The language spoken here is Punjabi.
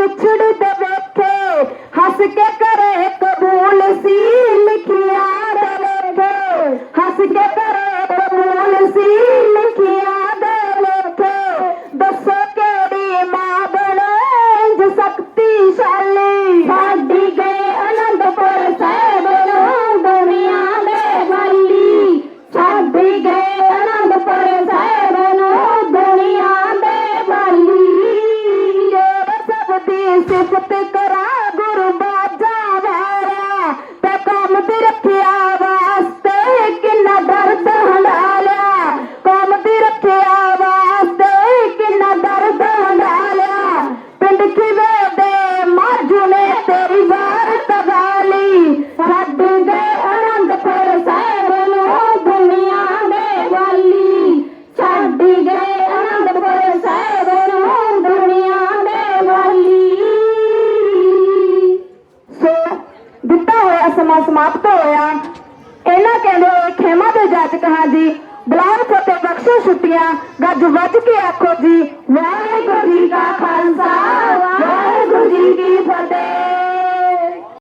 വെച്ചെടുത്തു ਪਿੰਡ ਦੇ ਮਾਝੂ ਨੇ ਤੇਰੀ ਵਾਰਤ ਵਾਲੀ ਛੱਡ ਗਏ ਅਨੰਦਪੁਰ ਸਾਹਿਬ ਨੂੰ ਦੁਨੀਆ ਦੇ ਵਾਲੀ। ਛੱਡ ਗਏ ਅਨੰਦਪੁਰ ਸਾਹਿਬ ਨੂੰ ਦੁਨੀਆ ਦੇ ਵਾਲੀ। ਸੋ ਦਿੱਤਾ ਹੋਇਆ ਸਮਾਂ ਸਮਾਪਤ ਹੋਇਆ। ਇਹਨਾਂ ਕਹਿੰਦੇ ਹੋਏ ਖੇਮਾ ਦੇ ਜਾਚਕ ਹਾਂ ਜੀ ਬਲਾਮ ਫਤਿਹ ਬਖਸ਼ੋ ਛੁੱਟੀਆਂ ਗੱਜ ਵੱਜ ਕੇ ਆਖੋ ਜੀ, ਵਾਹਿਗੁਰੂ